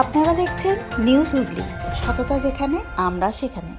আপনারা দেখছেন নিউজ হুগলি সততা যেখানে আমরা সেখানে।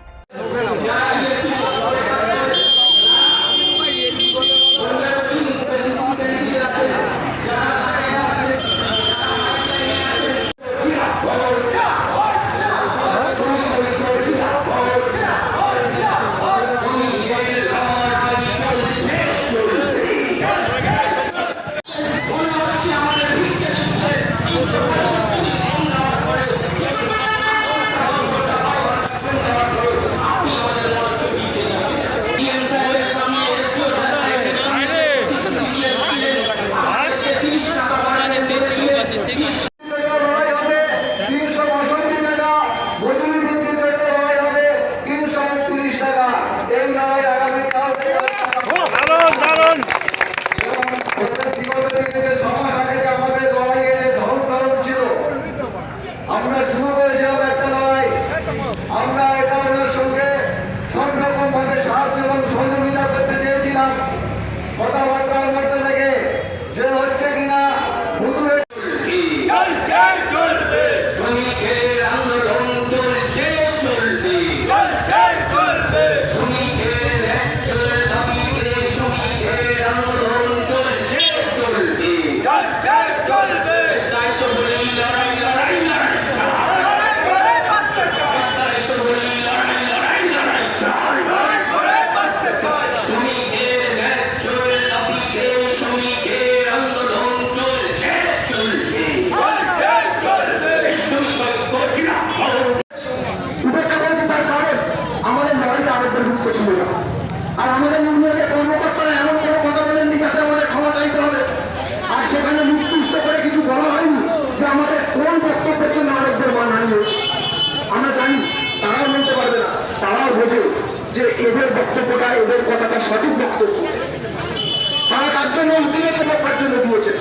তার জন্য ইউনিয়নের পক্ষের জন্য দিয়েছে।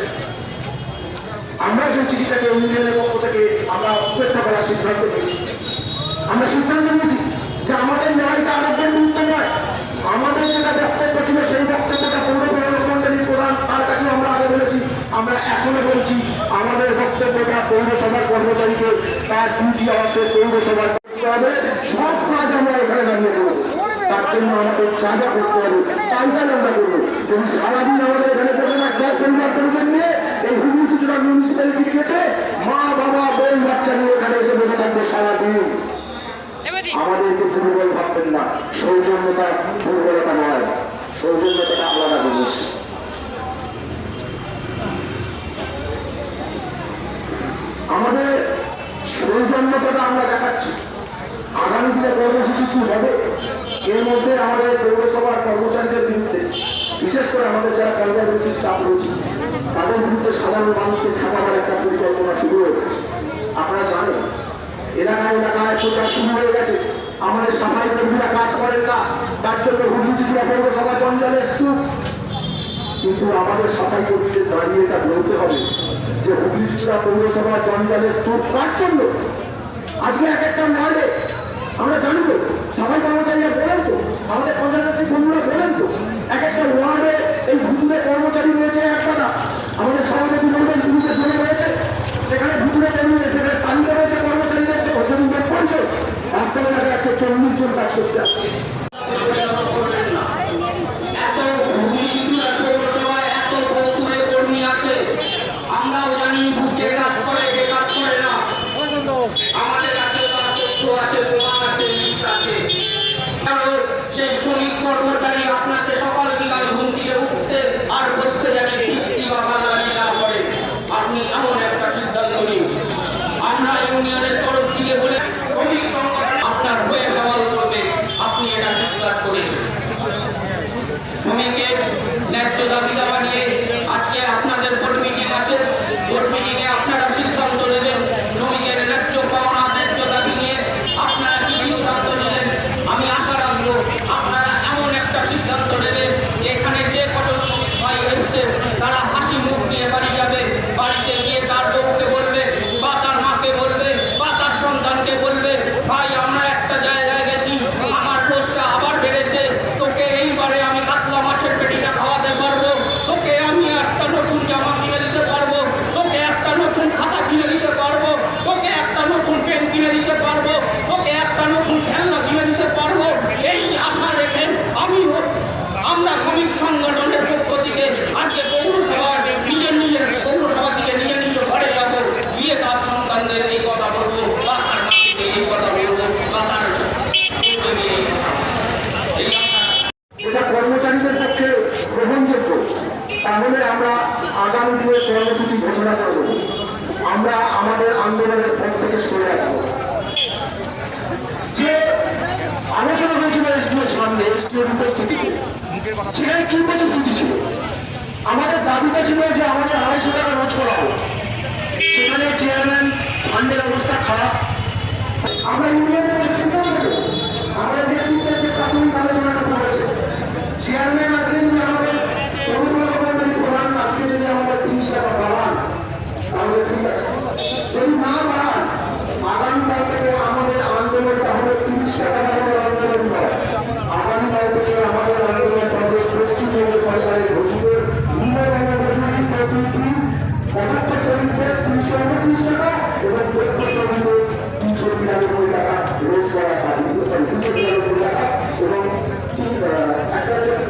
আমরা সেই চিঠিটাকে ইউনিয়নের পক্ষ থেকে আমরা উপেক্ষা করার সিদ্ধান্ত নিয়েছি। আমরা সিদ্ধান্ত নিয়েছি যে আমাদের লড়াইটা আরেকবার গুরুত্ব নয়। আমাদের যেটা বক্তব্য ছিল সেই বক্তব্যটা পৌর মন্ডলীর প্রধান তার কাছে আমরা আগে বলেছি। আমরা এখনও বলছি আমাদের বক্তব্যটা পৌরসভার কর্মচারীকে তার ডিউটি আওয়াসে পৌরসভার করতে হবে। সব কাজ আমরা এখানে দাঁড়িয়ে করব তার জন্য আমাদের যা করতে হবে, তাই তাই আমরা করব। সারাদিন আমাদের এখানে আমরা দেখাচ্ছি। আগামী দিনে কর্মসূচি কি হবে? এর মধ্যে আমাদের পৌরসভার কর্মচারীদের বিরুদ্ধে বিশেষ করে আমাদের যারা কনজারভেসি স্টাফ রয়েছে, তাদের বিরুদ্ধে সাধারণ মানুষকে ঠেকাবার একটা পরিকল্পনা শুরু হয়ে গেছে। আপনারা জানেন, এলাকায় এলাকায় প্রচার শুরু হয়ে গেছে। আমাদের সাফাই কর্মীরা কাজ করেন না, তার জন্য হুগলি চুচুড়া পৌরসভা জঞ্জালের স্তূপ। কিন্তু আমাদের সাফাই কর্মীদের দাঁড়িয়ে এটা বলতে হবে যে হুগলি চুচুড়া পৌরসভা জঞ্জালের স্তূপ কার জন্য আজকে এক একটা ওয়ার্ডে আমরা জানি তো সবাই কর্মচারীরা বলেন তো, আমাদের কনসালটেন্সি বন্ধুরা বলেন তো, এক একটা ওয়ার্ডে এই ভুতুরে কর্মচারী রয়েছে এক কথা। আমাদের সভাপতি বলবেন ভুতুরে জমে রয়েছে, সেখানে ভুতুরে কর্মী সেখানে তালিকা রয়েছে কর্মচারীদের ওজন করছে বাস্তবে দেখা যাচ্ছে চল্লিশ জন কাজ করতে আসছে। আমাদের কাছে তার তথ্য আছে, প্রমাণ আছে লিস্ট আছে কারণ সেই শ্রমিক কর্মচারী আপনাকে সকাল বিকাল ঘুম থেকে উঠতে আর বসতে জানে বৃষ্টি বা বাজারি না করে আপনি এমন একটা সিদ্ধান্ত নিন আমরা ইউনিয়নের তরফ থেকে বলে শ্রমিক সংগঠন আপনার হয়ে সওয়াল করবে আপনি এটা ঠিক কাজ করেছেন শ্রমিকের ন্যায্য দাবি দাবা নিয়ে আজকে আপনাদের বোর্ড মিটিং আছে বোর্ড মিটিংয়ে আপনারা সিদ্ধান্ত কর্মসূচি ঘোষণা করে দেবো আমরা আমাদের আন্দোলনের পথ থেকে সরে আসব যে আলোচনা হয়েছিল এসডিওর সামনে এসডিওর উপস্থিতিতে সেখানে কি প্রতিশ্রুতি ছিল আমাদের দাবিটা ছিল যে আমাদের আড়াইশো টাকা রোজ করা হোক সেখানে চেয়ারম্যান ফান্ডের অবস্থা খারাপ আমরা ইউনিয়নের কাছে সিদ্ধান্ত নেব আমাদের নেতৃত্বের যে প্রাথমিক আলোচনাটা করেছে চেয়ারম্যান আজকে যদি আমাদের পৌর সভাপতি প্রধান আজকে যদি আমাদের তিরিশ টাকা বাড়ান তাহলে ঠিক আছে যদি না বাড়ান আগামীকাল থেকে আমাদের আন্দোলনটা হবে তিরিশ টাকা বাড়ানোর আন্দোলন নয় আগামীকাল থেকে আমাদের আন্দোলনটা হবে সরকারের ঘোষিত পদার্থ শ্রমিকদের তিনশো উনত্রিশ টাকা এবং দক্ষ শ্রমিকদের তিনশো বিরানব্বই টাকা রোজ করা দাবি সরি দুশো বিরানব্বই টাকা এবং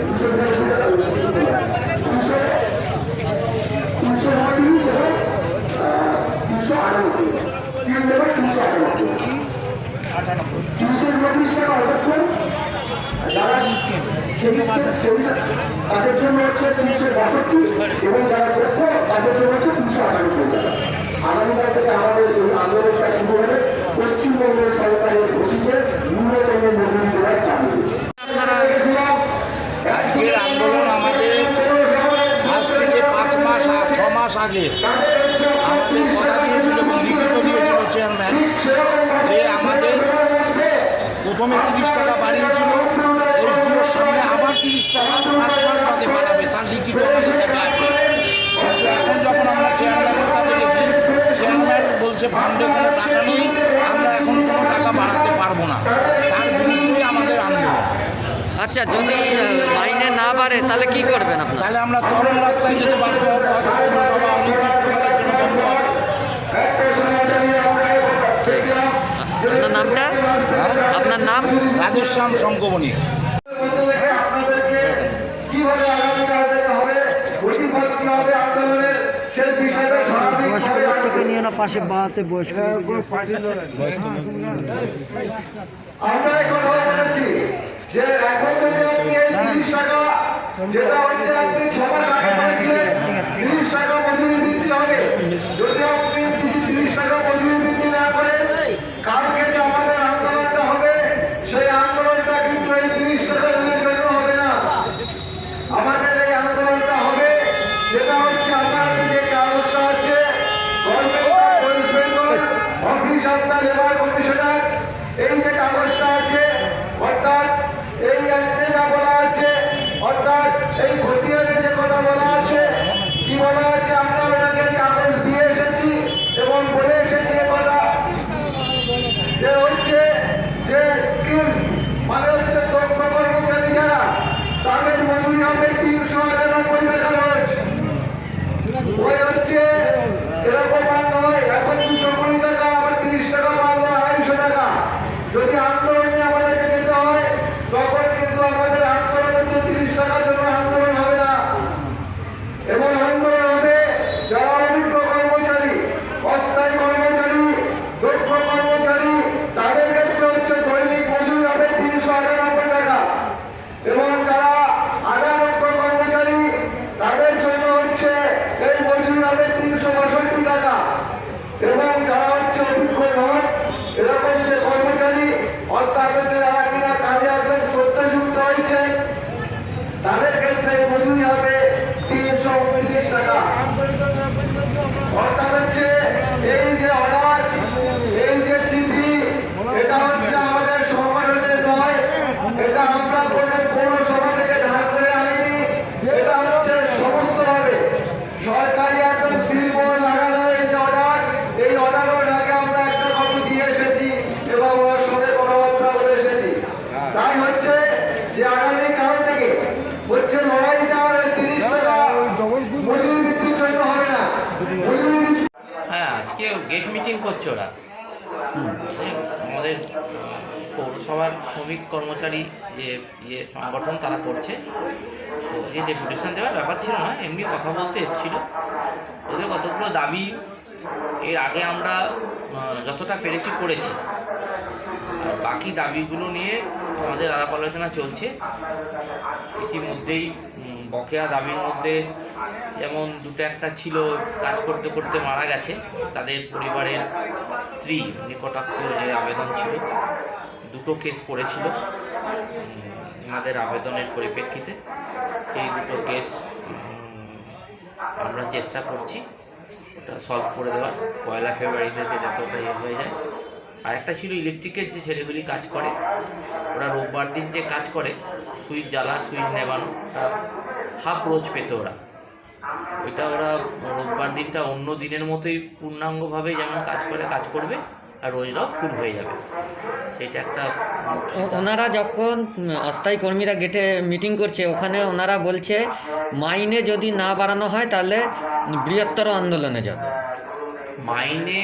দুশো বিরানব্বই টাকা দুশো তিনশো উনত্রিশ এবং তিনশো আটানব্বই। তিন দেবে তিনশো আটানব্বই। তিনশো উনত্রিশ টাকা অর্থাৎ তাদের জন্য হচ্ছে তিনশো বাষট্টি এবং যারা দক্ষ তাদের জন্য হচ্ছে তিনশো আটানব্বই টাকা আগামীকাল থেকে আমাদের এই আন্দোলনটা শুরু হবে। পশ্চিমবঙ্গের সরকারের ঘোষিত ন্যূনতম মজুরি দেওয়ার দাবি। আজকের আন্দোলন আমাদের আজ থেকে পাঁচ মাস ছ মাস আগে আমাদের কথা দিয়েছিল এবং লিখিত দিয়েছিল চেয়ারম্যান যে আমাদের প্রথমে তিরিশ টাকা তিরিশ টাকা পাঁচ মাস বাদে বাড়াবে তার লিখিত কিন্তু এখন যখন আমরা চেয়ারম্যানের কাছে গেছি চেয়ারম্যান বলছে ফান্ডে কোনো টাকা নেই আমরা এখন কোনো টাকা বাড়াতে পারব না। তার বিরুদ্ধেই আমাদের আন্দোলন। আচ্ছা যদি মাইনে না বাড়ে তাহলে কি করবেন আপনার? তাহলে আমরা চরম রাস্তায় যেতে বাধ্য হব পৌরসভা অনির্দিষ্টকালের জন্য বন্ধ হবে। আপনার নামটা? আপনার নাম? রাধেশ্যাম শঙ্কবনী মধ্যে থেকে আপনাদেরকে কীভাবে আগামীকাল থেকে হবে প্রতিফল কি হবে আন্দোলনের সেই বিষয়টা স্বাভাবিকভাবে নিয়ে না পাশে বাড়াতে বসে আমরা বলেছি যে এখন যদি আপনি তিরিশ টাকা, যেটা হচ্ছে আপনি ছ মাস আগে করেছিলেন তিরিশ টাকা মজুরি বৃদ্ধি হবে যদি আপনি তিরিশ টাকা মজুরি বৃদ্ধি না করেন কালকে যে আমাদের আন্দোলনটা হবে সেই আন্দোলনটা কিন্তু এই তিরিশ টাকা দিনের জন্য হবে না আমাদের এই আন্দোলনটা হবে যেটা হচ্ছে আমাদের যে কাগজটা আছে government of West Bengal office of the labour commissioner এই যে কাগজটা আছে অর্থাৎ এই অ্যাক্টে যা বলা আছে অর্থাৎ এই খতিয়ানে যে কথা বলা আছে, কি বলা আছে আমরা ওটাকে কাগজ দিয়ে এসেছি এবং বলে এসেছি এ কথা। যে হচ্ছে যে স্কিল মানে হচ্ছে দক্ষ কর্মচারী যারা, তাদের মজুরি হবে তিনশো আটানব্বই টাকা রোজ। ওই হচ্ছে এরকম আর নয়, এখন দুশো কুড়ি টাকা, আবার তিরিশ টাকা বাড়লো আড়াইশো টাকা। যদি আন্দোলন নিয়ে আমাদেরকে যেতে হয় তখন কিন্তু আমাদের আন্দোলন হচ্ছে তিরিশ টাকার জন্য আন্দোলন হবে না এবং আন্দোলন হবে যারা অভিজ্ঞ কর্মচারী অস্থায়ী কর্মচারী দক্ষ কর্মচারী তাদের ক্ষেত্রে হচ্ছে দৈনিক মজুরি হবে তিনশো আটানব্বই টাকা এবং যারা আধা দক্ষ কর্মচারী তাদের জন্য হচ্ছে এই মজুরি হবে তিনশো বাষট্টি টাকা এবং যারা হচ্ছে অভিজ্ঞ নন এরকম যে কর্মচারী অর্থাৎ হচ্ছে যারা কিনা কাজে একদম সত্যযুক্ত হয়েছেন তাদের ক্ষেত্রে মজুরি হবে তিনশো উনত্রিশ টাকা অর্থাৎ হচ্ছে এই যে অর্ডার এই যে চিঠি এটা হচ্ছে আমাদের সংগঠনের নয় এটা আমরা কোনো পৌরসভা থেকে ধার করে আনিনি এটা হচ্ছে সমস্তভাবে সরকারি একদম শিল্প লাগানো এই যে অর্ডার এই অর্ডারও ওনাকে আমরা একটা কপি দিয়ে এসেছি এবং ওনার সঙ্গে কথাবার্তা বলে এসেছি তাই হচ্ছে যে আগামী কাল থেকে হচ্ছে লড়াইটা আর তিরিশ টাকা মজুরি বৃদ্ধির জন্য হবে না মজুরি বৃদ্ধি হ্যাঁ আজকে গেট মিটিং করছে ওরা হ্যাঁ, আমাদের পৌরসভার শ্রমিক কর্মচারী যে ইয়ে সংগঠন তারা করছে। তো যে ডেপুটেশন দেওয়ার ব্যাপার ছিল না এমনি কথা বলতে এসেছিল। ওদের কতগুলো দাবি এর আগে আমরা যতটা পেরেছি করেছি। বাকি দাবিগুলো নিয়ে আমাদের আলাপ আলোচনা চলছে। ইতিমধ্যেই বকেয়া দাবির মধ্যে যেমন দুটো একটা ছিল, কাজ করতে করতে মারা গেছে। তাদের পরিবারের স্ত্রী নিকটাত্মীয় যে আবেদন ছিল, দুটো কেস পড়েছিল আমাদের আবেদনের পরিপ্রেক্ষিতে। সেই দুটো কেস আমরা চেষ্টা করছি, ওটা সলভ করে দেওয়ার। পয়লা ফেব্রুয়ারি থেকে যতটা ইয়ে হয়ে যায় আর একটা ছিল ইলেকট্রিকের যে ছেলেগুলি কাজ করে। ওরা রোববার দিন যে কাজ করে সুইচ জ্বালা সুইচ নেবানো হাফ রোজ পেত ওরা। ওইটা ওরা রোববার দিনটা অন্য দিনের মতোই পূর্ণাঙ্গভাবে যেমন কাজ করে কাজ করবে আর রোজটাও ফুল হয়ে যাবে। সেটা একটা ওনারা যখন অস্থায়ী কর্মীরা গেটে মিটিং করছে ওখানে ওনারা বলছে মাইনে যদি না বাড়ানো হয় তাহলে বৃহত্তর আন্দোলনে যাবে। মাইনে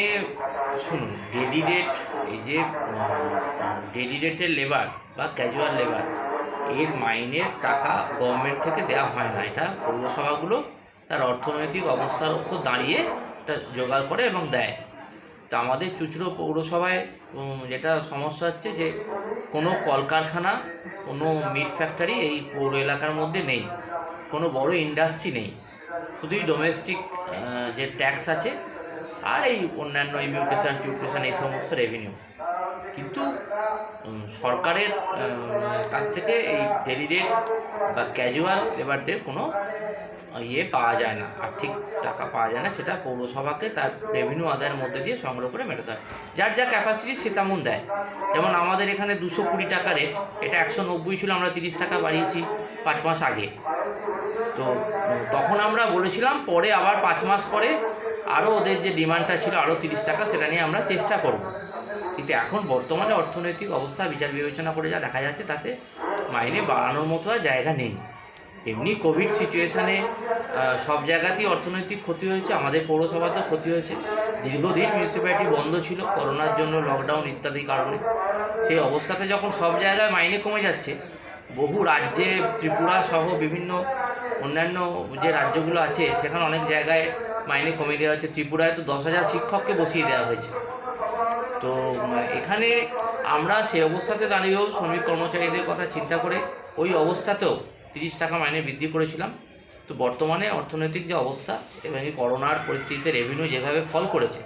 শুনুন ডেডিডেট এই যে ডেডিডেটের লেবার বা ক্যাজুয়াল লেবার এর মাইনের টাকা গভর্নমেন্ট থেকে দেওয়া হয় না। এটা পৌরসভাগুলো তার অর্থনৈতিক অবস্থার উপর দাঁড়িয়ে এটা জোগাড় করে এবং দেয়। তা আমাদের চুচড়ো পৌরসভায় যেটা সমস্যা হচ্ছে যে, কোনো কলকারখানা, কোনো মিট ফ্যাক্টরি এই পৌর এলাকার মধ্যে নেই। কোনো বড় ইন্ডাস্ট্রি নেই। শুধুই ডোমেস্টিক যে ট্যাক্স আছে আর এই অন্যান্য ইমিউটেশন টিউটেশন এই সমস্ত রেভিনিউ কিন্তু সরকারের কাছ থেকে এই ডেলিডেট বা ক্যাজুয়াল লেবারদের কোনো ইয়ে পাওয়া যায় না, আর্থিক টাকা পাওয়া যায় না, সেটা পৌরসভাকে তার রেভিনিউ আদায়ের মধ্যে দিয়ে সংগ্রহ করে মেটাতে হয়। যার যা ক্যাপাসিটি সে তেমন দেয়। যেমন আমাদের এখানে দুশো কুড়ি টাকা রেট এটা একশো নব্বই ছিল, আমরা তিরিশ টাকা বাড়িয়েছি পাঁচ মাস আগে। তো তখন আমরা বলেছিলাম, পরে আবার পাঁচ মাস পরে আরও ওদের যে ডিমান্ডটা ছিল আরও তিরিশ টাকা, সেটা নিয়ে আমরা চেষ্টা করব। কিন্তু এখন বর্তমানে অর্থনৈতিক অবস্থা, বিচার বিবেচনা করে যা দেখা যাচ্ছে, তাতে মাইনে বাড়ানোর মতো আর জায়গা নেই। এমনি কোভিড সিচুয়েশানে সব জায়গাতেই অর্থনৈতিক ক্ষতি হয়েছে, আমাদের পৌরসভাতেও ক্ষতি হয়েছে। দীর্ঘদিন মিউনিসিপ্যালিটি বন্ধ ছিল, করোনার জন্য লকডাউন ইত্যাদি কারণে। সেই অবস্থাতে যখন সব জায়গায় মাইনে কমে যাচ্ছে, বহু রাজ্যে, ত্রিপুরা সহ বিভিন্ন অন্যান্য যে রাজ্যগুলো আছে, সেখানে অনেক জায়গায় মাইনে কমিয়ে দেওয়া হয়েছে। ত্রিপুরায় তো দশ হাজার শিক্ষককে বসিয়ে দেওয়া হয়েছে। তো এখানে আমরা সেই অবস্থাতে দাঁড়িয়েও শ্রমিক কর্মচারীদের কথা চিন্তা করে ওই অবস্থাতেও তিরিশ টাকা মাইনে বৃদ্ধি করেছিলাম। তো বর্তমানে অর্থনৈতিক যে অবস্থা এবং এই করোনার পরিস্থিতিতে রেভিনিউ যেভাবে ফল করেছে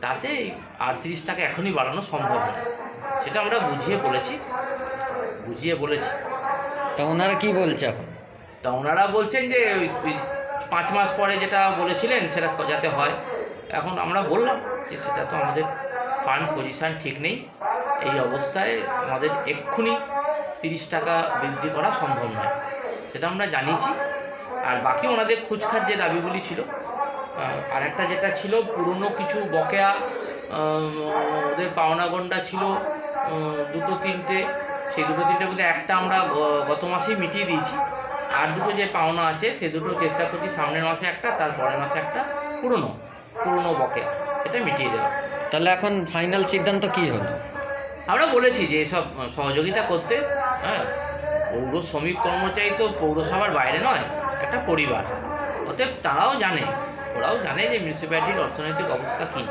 তাতে এই আটত্রিশ টাকা এখনই বাড়ানো সম্ভব নয়। সেটা আমরা বুঝিয়ে বলেছি। বুঝিয়ে বলেছি। তা ওনারা কী বলছে এখন? তা ওনারা বলছেন যে পাঁচ মাস পরে যেটা বলেছিলেন সেটা যাতে হয়। এখন আমরা বললাম যে সেটা তো আমাদের ফান্ড পজিশান ঠিক নেই। এই অবস্থায় আমাদের এক্ষুনি তিরিশ টাকা বৃদ্ধি করা সম্ভব নয়। সেটা আমরা জানিয়েছি। আর বাকি ওনাদের খুচখাচ যে দাবিগুলি ছিল আহ, আরেকটা যেটা ছিল পুরনো কিছু বকেয়া ওদের পাওনা গন্ডা ছিল দুটো তিনটে সেই দুটো তিনটের মধ্যে একটা আমরা গত মাসেই মিটিয়ে দিয়েছি। আর দুটো যে পাওনা আছে সে দুটো চেষ্টা করছি সামনের মাসে একটা তার পরের মাসে একটা পুরনো পুরনো বকে সেটা মিটিয়ে দেওয়া। তাহলে এখন ফাইনাল সিদ্ধান্ত কি হলো? আমরা বলেছি যে এসব সহযোগিতা করতে হ্যাঁ পৌর শ্রমিক কর্মচারী তো পৌরসভার বাইরে নয় একটা পরিবার। অতএব তারাও জানে ওরাও জানে যে মিউনিসিপ্যালিটির অর্থনৈতিক অবস্থা কী।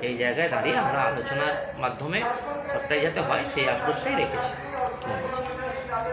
সেই জায়গায় দাঁড়িয়ে আমরা আলোচনার মাধ্যমে সবটাই যাতে হয় সেই অ্যাপ্রোচটাই রেখেছি। ঠিক আছে।